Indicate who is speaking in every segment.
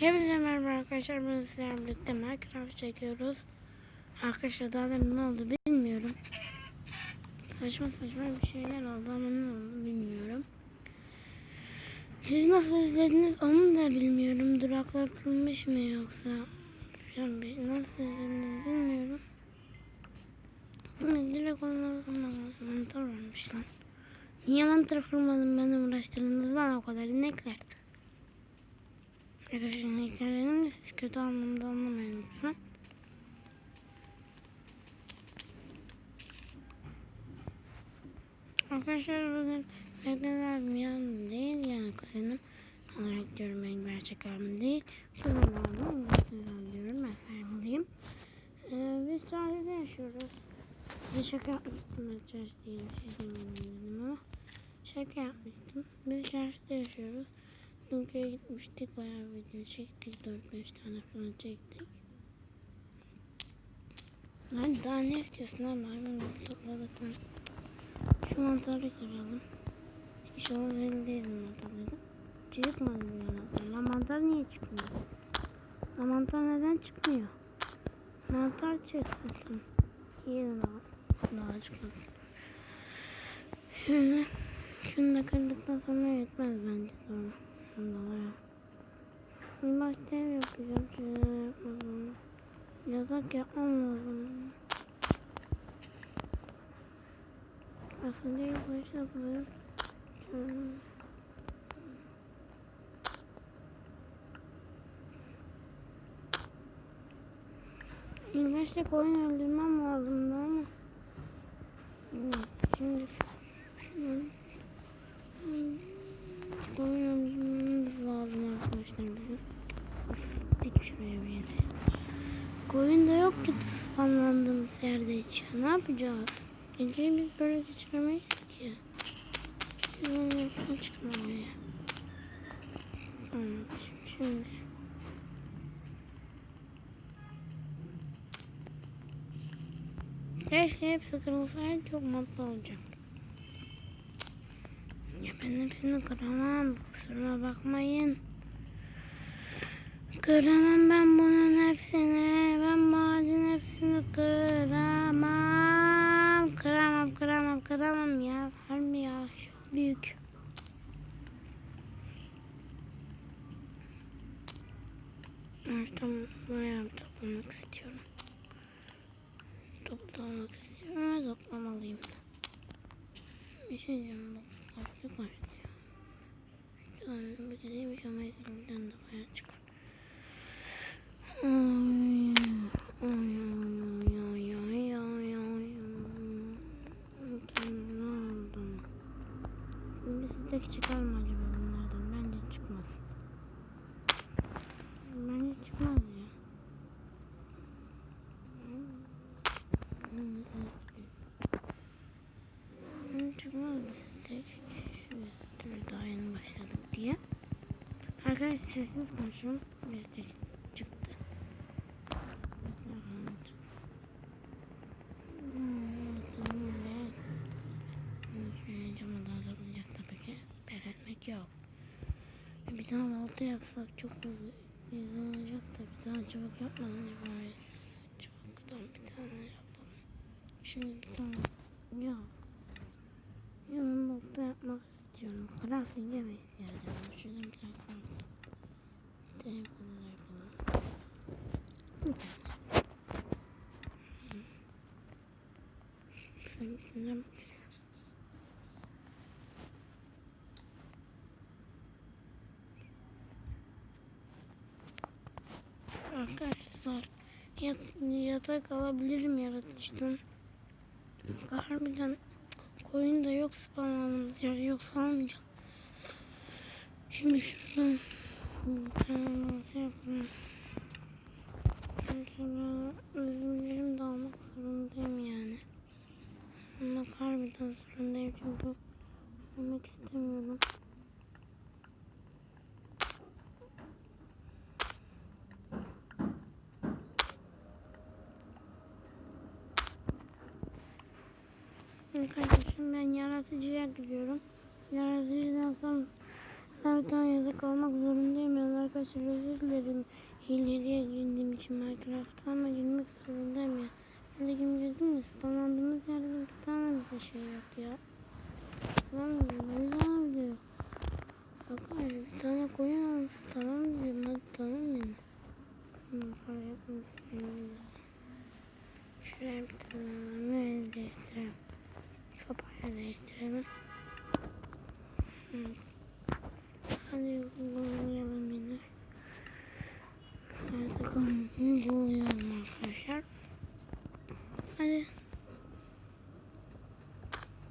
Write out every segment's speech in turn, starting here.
Speaker 1: Hepinize merhaba arkadaşlar. Ben sizlerle birlikte Minecraft çekiyoruz. Arkadaşlar daha da ne oldu bilmiyorum. Saçma saçma bir şeyler oldu ama ne oldu bilmiyorum. Siz nasıl izlediniz onu da bilmiyorum. Duraklatılmış mı yoksa? Nasıl izlediniz bilmiyorum. Ama direkt ondan mantar varmış lan. Niye mantar kurmadım beni uğraştırdınız lan o kadar inekler. Arkadaşlar dedim de siz kötü anlamda anlamayın lütfen. Arkadaşlar bugün Mehmet abim yanımda değil yani kuzenim olarak diyorum ben gerçek abim değil. Kuzenim abim Mehmet diyorum ben abimdeyim. Ee, biz Çarşı'da yaşıyoruz. Size şaka yapmıştım Çarşı diye bir şey demedim ama şaka yapmıştım. Biz Çarşı'da yaşıyoruz. Dünkü'ye gitmiştik bayağı video çektik 4-5 tane falan çektik. Hadi daha ne istiyorsun abi hayvan gibi topladık lan. Şu mantarı kıralım. O belli değil mantarları. Çıkmadı bu yanaklar. Lan mantar niye çıkmıyor? Lan mantar neden çıkmıyor? Mantar çıksın. Yiyin daha. Daha çıkmadı. Şöyle. Şunu da kırdıktan sonra yetmez bence sonra. Bunda bayağı. Bir başka ev yapacağım. Şöyle yapmadım. Yatak yapmam lazım. Aslında ilk başta başta koyun öldürmem lazımdı ama. Şimdi şunu koyun öldürmemiz lazım arkadaşlar bizim. Dik şuraya bir yere. Ki spamlandığımız yerde hiç. Ne yapacağız? Geceyi biz böyle geçiremeyiz ki. Yapma çıkmamaya. Tamam şimdi. Keşke hepsi kırılsaydı çok mutlu olacağım. Ya ben hepsini kıramam. Kusuruma bakmayın. Kıramam ben bunun hepsini. Ben ağacın hepsini kıramam. Kıramam, kıramam, kıramam ya. Harbi ya. Çok büyük. Artık bayağı toplamak istiyorum. Toplamak istiyorum ve toplamalıyım. Bir şey diyeceğim bak. Kaçtı ya. Şu an bir gideyim ama elimden de bayağı çıkar. Ay, ay, ay, ay, ay, ay, ay. Ne oldu? Bir tek çıkar mı acaba bunlardan? Bence çıkmaz. Bence çıkmaz ya. Bence çıkmaz bir tek. Şöyle daha yeni başladık diye. Arkadaşlar sessiz konuşun. Bir tek çıktı. Cama da hazırlayacak tabii ki. Pes yok. Bir tane balta yapsak çok güzel olacak da bir tane çabuk yapmadan yapamayız. Çabuktan bir tane yapalım. Şimdi bir tane ya. Ya ben balta yapmak istiyorum. Mi ihtiyacım var? Şuradan bir tane crafting. Telefonla yapalım. Şöyle şuradan Arkadaşlar yat, yatak alabilirim yaratıcıdan. Harbiden koyun da yok spawnladığımız yerde yoksa almayacağım. Şimdi şuradan bir tane balta yapalım. Sonra özümlerimi de almak zorundayım yani. Ama harbiden zorundayım çünkü almak istemiyorum. Arkadaşım ben yaratıcıya gidiyorum. Yaratıcıdan sonra Her tane yasak almak zorundayım. Yani arkadaşlar özür dilerim. Hileliye girdiğim için Minecraft'a ama girmek zorundayım ya. Öyle girmeyeceğiz mi? Spawnlandığımız yerde bir tane bir şey yok ya. Mı? Öyle diyor. Arkadaşlar bir tane koyun alsın. Tamam diyorum. Hadi tamam yani. Hı, fark etmez. Şuraya bir tane böyle değiştirelim. Sopayla değiştirelim. Hadi bulayalım yine. Hadi bakalım bulayalım arkadaşlar. Hadi.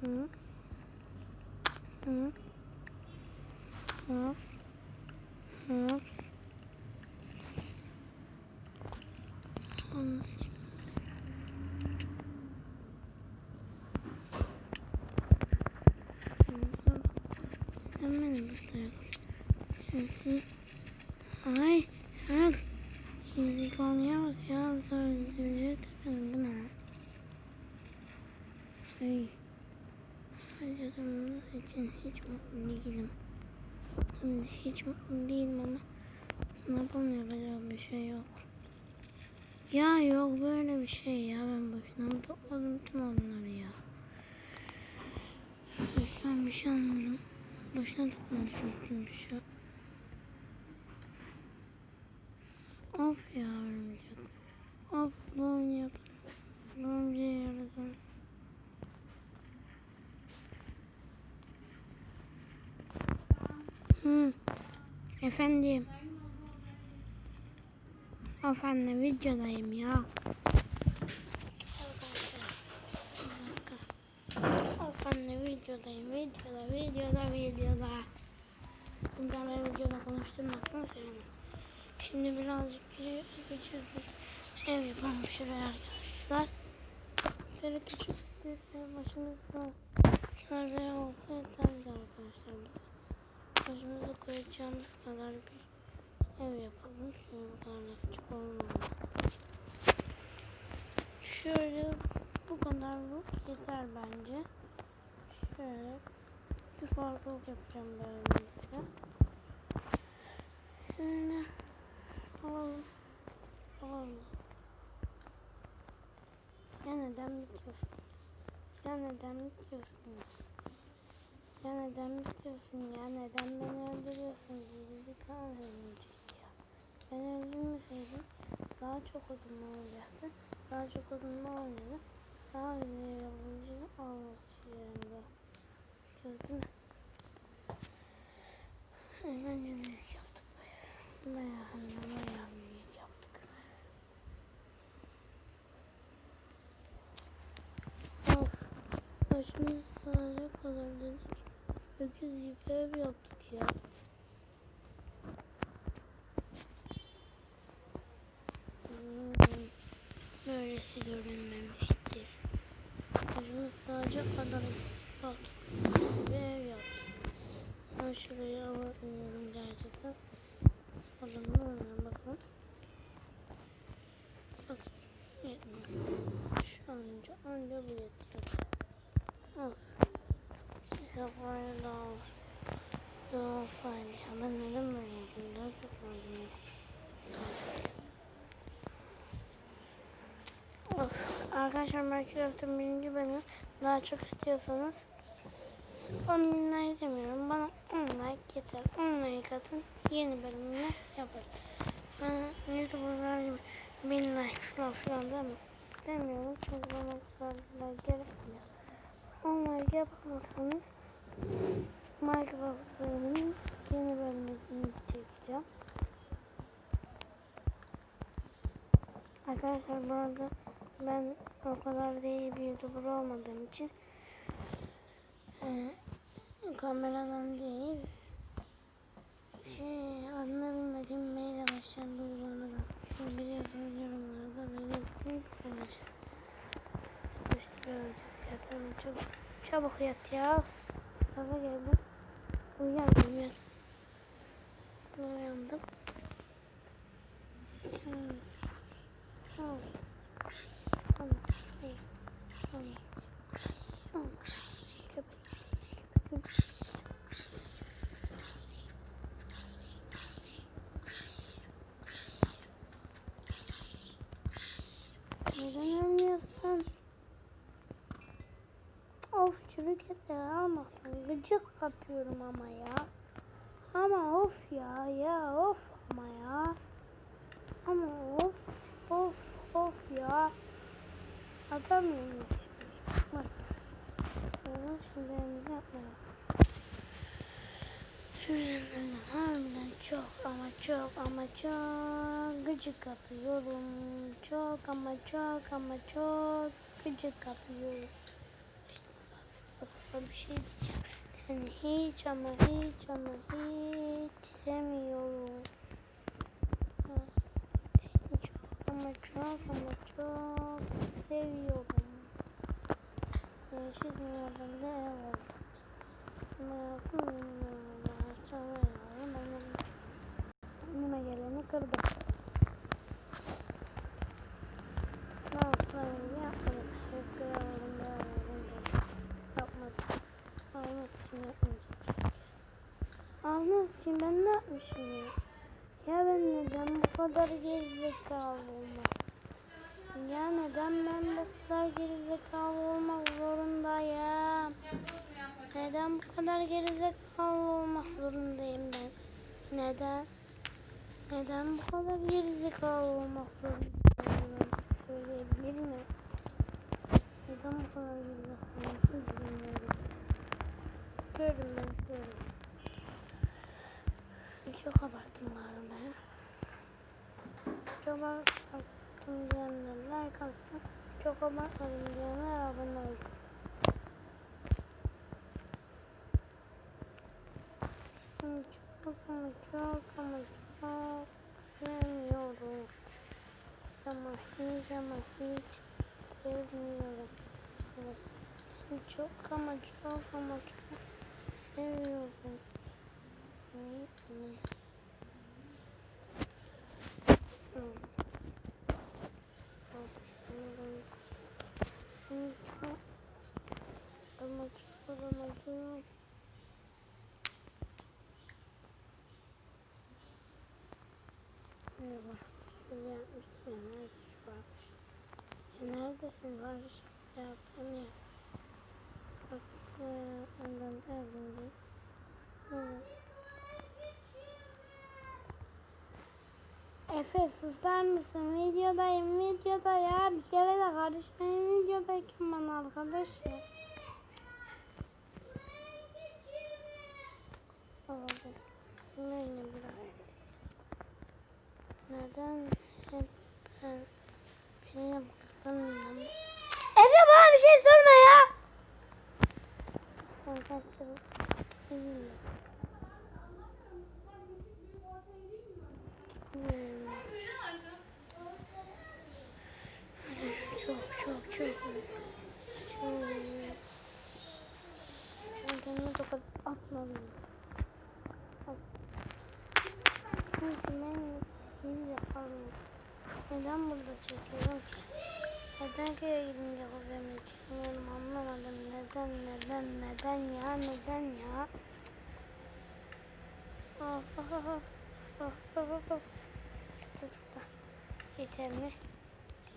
Speaker 1: Hı. Hı. Hop. Hop. Anlaşıldı. Hemen burada. Hı hı. Ay, ay. Yüzük olmaya bak ya. Öldürecek tabii bu ne? Ay. Harcadığımız için hiç mutlu değilim. Şimdi hiç mutlu değilim ama ne yapamıyorum bir şey yok. Ya yok böyle bir şey ya ben boşuna mı topladım tüm onları ya. An bir şey anladım. Boşuna toplamışım tüm bir şey. Of ya örümcek. Of doğum yap. Örümceği yaradan. Hı. Efendim. Efendim videodayım ya. Efendim videodayım. Videoda, videoda, videoda. Buradan ben videoda konuşturmasını sevmem. Şimdi birazcık bir ev yapalım şuraya arkadaşlar. Şöyle küçük bir ev başımızda şöyle olsa yeterli arkadaşlar. Başımıza koyacağımız kadar bir ev yapalım. Şöyle bu kadar da küçük olmalı. Şöyle bu kadar bu yeter bence. Şöyle bir farklılık yapacağım böylelikle. Şöyle Alalım. Ya neden bitiyorsun? Ya neden bitiyorsun? Ya neden bitiyorsun ya? Neden beni öldürüyorsun? Gerizekalı örümcek ya. Ben öldürmeseydim daha çok odunlu olacaktı. Daha çok odunlu oynadı. Daha güzel yapıcı olması Çözdü mü? Hemen büyük yaptık bayağı. Bayağı hem de bayağı büyük yaptık. Of. Başımız sağlığa kadar dedik. Öküz gibi ev yaptık ya. Hmm, Böylesi görünmemiştir. Başımız sağlığa kadar yaptık. Ve ev yaptık. Ben şurayı abartmıyorum gerçekten. Önüne bakın. Bak. Yetmiyor. Şu anca anca bu yetiyor. Yapmayı ben neden böyle yapıyorum? Daha çok. Arkadaşlar Minecraft'ın birinci bölümü daha çok istiyorsanız 10 bin like demiyorum. Bana 10 like yeter. 10 like atın. Yeni bölümünü yaparız. Ben YouTuber'lar gibi 1000 like falan filan. Demiyorum çünkü bana bu kadar like gerekmiyor. 10 like yapamazsanız Minecraft bölümünün yeni bölümünü çekeceğim. Arkadaşlar bu arada ben o kadar da iyi bir YouTuber olmadığım için ee, kameradan değil şey adını bilmediğim maile başlayan bir uygulamadan siz biliyorsunuz yorumlarda belirttiğim olacak işte olacak ya tamam çabuk çabuk yat ya kafa geldi uyan uyan uyandım Hmm. Tamam. Tamam. Tamam. Tamam. Of çürük etleri almaktan gıcık kapıyorum ama ya. Ama of ya ya of ama ya. Ama of of of ya. Atamıyorum hiç. Bak. Bunu şimdi yapmayalım. Şimdi harbiden çok ama çok ama çok gıcık kapıyorum. Çok ama çok ama çok gıcık kapıyorum. Bir şey diyeceğim. Seni hiç ama hiç ama hiç sevmiyorum. Seni çok ama çok ama çok seviyorum. Yeşil dünyadan da ev oldu. Ama bilmiyorum. Sonra yani benim önüme geleni kırdım. Ne yapayım yapmadım. Hep kırarım kırarım Yapmadım. Almak için yapmayacağım. Almak için ben ne yapmışım ya? Ya ben neden bu kadar gerizekalı olmak? Ya neden ben bu kadar gerizekalı olmak zorundayım? Neden bu kadar gerizekalı olmak zorundayım ben? Neden? Neden bu kadar gerizekalı olmak zorundayım? Söyleyebilir miyim? Neden bu kadar gerizekalı olmak bilmiyorum. Gördüm ben gördüm. Çok abarttım galiba Çok abarttım diyenler like atsın. Çok abartmadım diyenler abone olsun. Seni çok ama çok ama çok sevmiyorum. Ama hiç ama hiç sevmiyorum. Çok ama çok ama çok seviyorum. Hı, hı. Hı. Çok seviyorum. Seni çok ama çok Merhaba. Şöyle yapmışsın ya. Nerede şu varmış? Ya neredesin Barış? Yaptın ya. Bak. Ondan evlendim. Evet. Efe susar mısın? Videodayım videoda ya. Bir kere de karışmayın videodayken bana arkadaş ya. Olacak. Neyini bırak. Neden hep ben şey yapamıyorum? Efe bana bir şey sorma ya. Sen kaç yıl değil. Hmm. Çok çok. Çok. Ben kendime tokat atmadım. Çünkü ben iyi yapamıyorum. Neden burada çekiyorum ki? Neden köye gidince kız yemeği çekmiyorum anlamadım. Neden neden neden ya neden ya? Ah ah ah ah ah ah Yeter mi?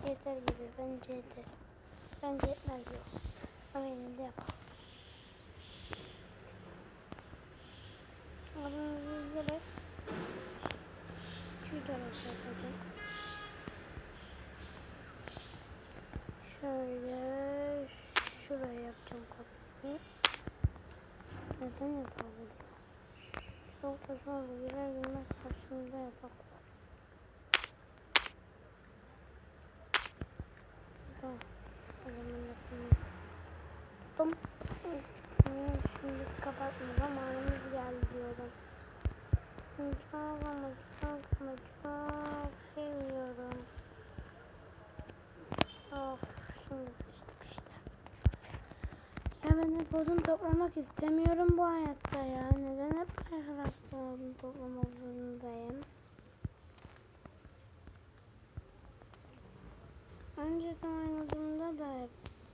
Speaker 1: Yeter gibi bence yeter. Bence yetmez yok. Ama yine de yapalım. Adını üzerek bir tane yapacağım. Şöyle şuraya yapacağım kapıyı. Neden burada? Çok da sonra girer girmez karşımda yatak Şimdi kapatma zamanımız geldi diyorum. Çok ama çok seviyorum. Of şimdi sıçtık işte. Ya ben hep odun toplamak istemiyorum bu hayatta ya. Neden hep Minecraft'ta odun toplamak zorundayım? Önceden oynadığımda da hep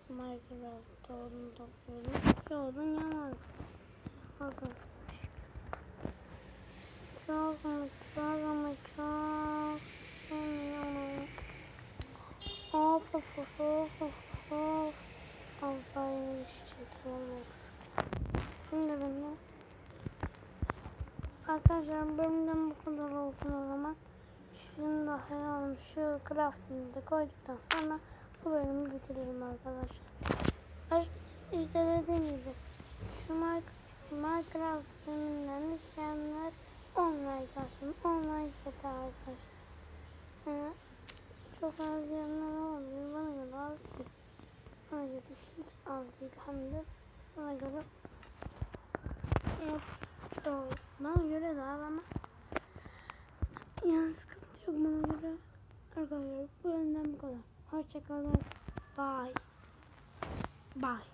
Speaker 1: Minecraft'ta topluyordum. Hiç odun yamadı. Bakın. Çok ama çok ama çok sevmiyorum. Of Of of of of of. Altaymış çekiyorum. Şimdi ben de Arkadaşlar bölümden bu kadar olsun o zaman. Şimdi hayalım şu crafting'i de koyduktan sonra bu bölümü bitiririm arkadaşlar. İşte gibi şu Minec- Minecraft bölümünden isteyenler online kalsın. Online yeter arkadaşlar. Ee, çok az yanlar olmuyor. Bana göre az değil. Bana göre hiç az değil. Hem de bana göre yaptım. Bana göre az ama yani sıkıntı yok bana göre. Arkadaşlar bu bölümden bu kadar. Hoşçakalın. Bye. Bye.